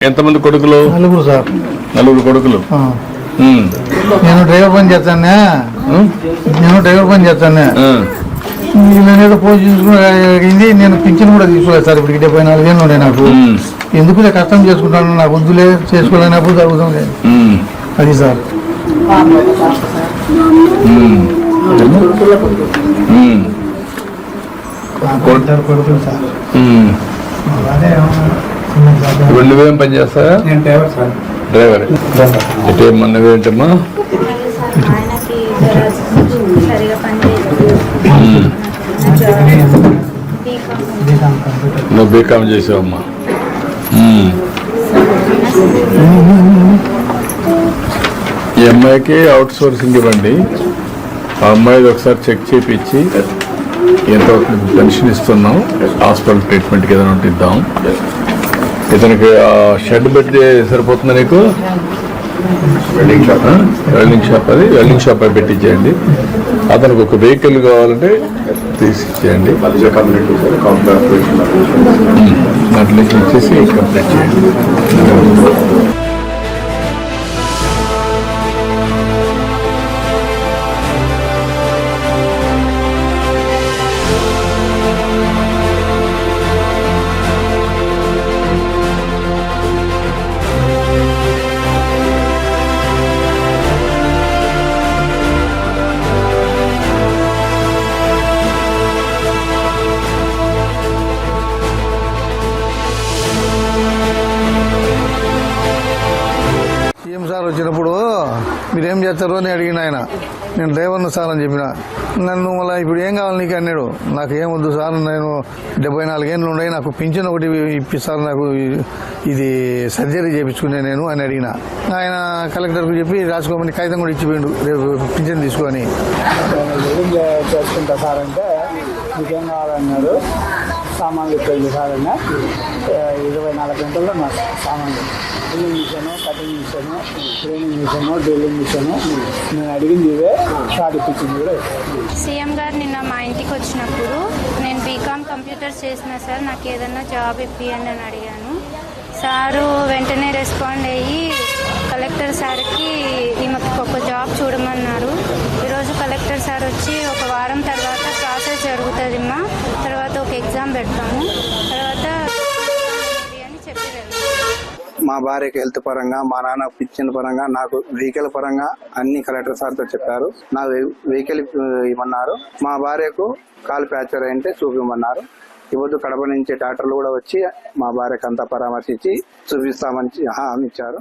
ఎంతమంది కొడుకులు? నలుగురు సార్. నలుగురు కొడుకులు. నేను డ్రైవర్ పని చేస్తానే. నేను డ్రైవర్ పని చేస్తానే. పోయి చూసుకుని నేను పింఛన్ కూడా తీసుకోలేదు సార్ ఇప్పుడు డెబ్బై నాలుగేళ్ళు ఉండే నాకు. ఉమ్. ఎందుకులే కష్టం చేసుకుంటాను నాకు వద్దులే చేసుకోలేనప్పుడు జరుగుతాం లేదు. అది సార్. కొడుకులు సార్. ఇప్పుడు నువ్వేం పని చేస్తావా? డ్రైవర్. బీకామ్ బీకామ్ కంప్యూటర్ నువ్వు బీకామ్ చేసావమ్మా. ఈ అమ్మాయికి అవుట్ సోర్సింగ్ ఇవ్వండి. ఆ అమ్మాయిది ఒకసారి చెక్ చేపించి ఎంత పెన్షన్ ఇస్తున్నాం. హాస్పిటల్ ట్రీట్మెంట్కి ఏదైనా ఉంటే ఇద్దాం. ఇతనికి షెడ్ పెట్టి సరిపోతుందా నీకు? వెల్డింగ్ షాప్ వెల్డింగ్ షాప్ అది. వెల్డింగ్ షాప్ అది పెట్టించేయండి అతనికి ఒక వెహికల్ కావాలంటే తీసిచ్చేయండి. దాంట్లో నుంచి ఇచ్చేసి కంప్లీట్ చేయండి. వచ్చినప్పుడు మీరేం చేస్తారు అని అడిగిన ఆయన. నేను డ్రైవర్ను సార్ అని చెప్పిన. నన్ను మళ్ళీ ఇప్పుడు ఏం కావాలి నీకు అన్నాడు. నాకు ఏం వద్దు సార్ నేను డెబ్బై నాలుగేళ్ళు ఉన్నాయి నాకు పింఛన్ ఒకటి ఇప్పిస్తారు నాకు ఇది సర్జరీ చేయించుకునే నేను అని అడిగిన. ఆయన కలెక్టర్కు చెప్పి రాసుకోమని కాగితం కూడా ఇచ్చిపోయిండు. రేపు పింఛన్ తీసుకొని. చేసుకుంటా సార్ అంటే మీకేం కావాలన్నారు సామాన్లు ఇప్పయింది సార్ ఇరవై నాలుగు గంటల్లో నా సామాన్లు. Billing machine cutting machine training machine drilling machine నేను అడిగింది ఇవే షార్ట్ ఇప్పించింది కూడా సీఎం గారు నిన్న మా ఇంటికి వచ్చినప్పుడు నేను బీకామ్ కంప్యూటర్స్ చేసిన సార్ నాకు ఏదన్నా జాబ్ ఇప్పియండి అని అడిగాను. సారు వెంటనే రెస్పాండ్ అయ్యి కలెక్టర్ సార్కి ఈమెకి ఒక జాబ్ చూడమన్నారు. ఈరోజు కలెక్టర్ సార్ వచ్చి ఒక వారం తర్వాత ప్రాసెస్ జరుగుతుందమ్మా. పెడతాము తర్వాత అని చెప్పి మా భార్యకి హెల్త్ పరంగా మా నాన్న పిచ్చిన పరంగా నాకు వెహికల్ పరంగా అన్ని కలెక్టర్ సార్తో చెప్పారు. నా వెహికల్ ఇవ్వమన్నారు. మా భార్యకు కాలు ఫ్రాక్చర్ అయింటే చూపిమన్నారు ఇవ్వద్దు కడప నుంచి డాక్టర్లు కూడా వచ్చి మా భార్యకు అంతా పరామర్శించి చూపిస్తామని హామీ ఇచ్చారు.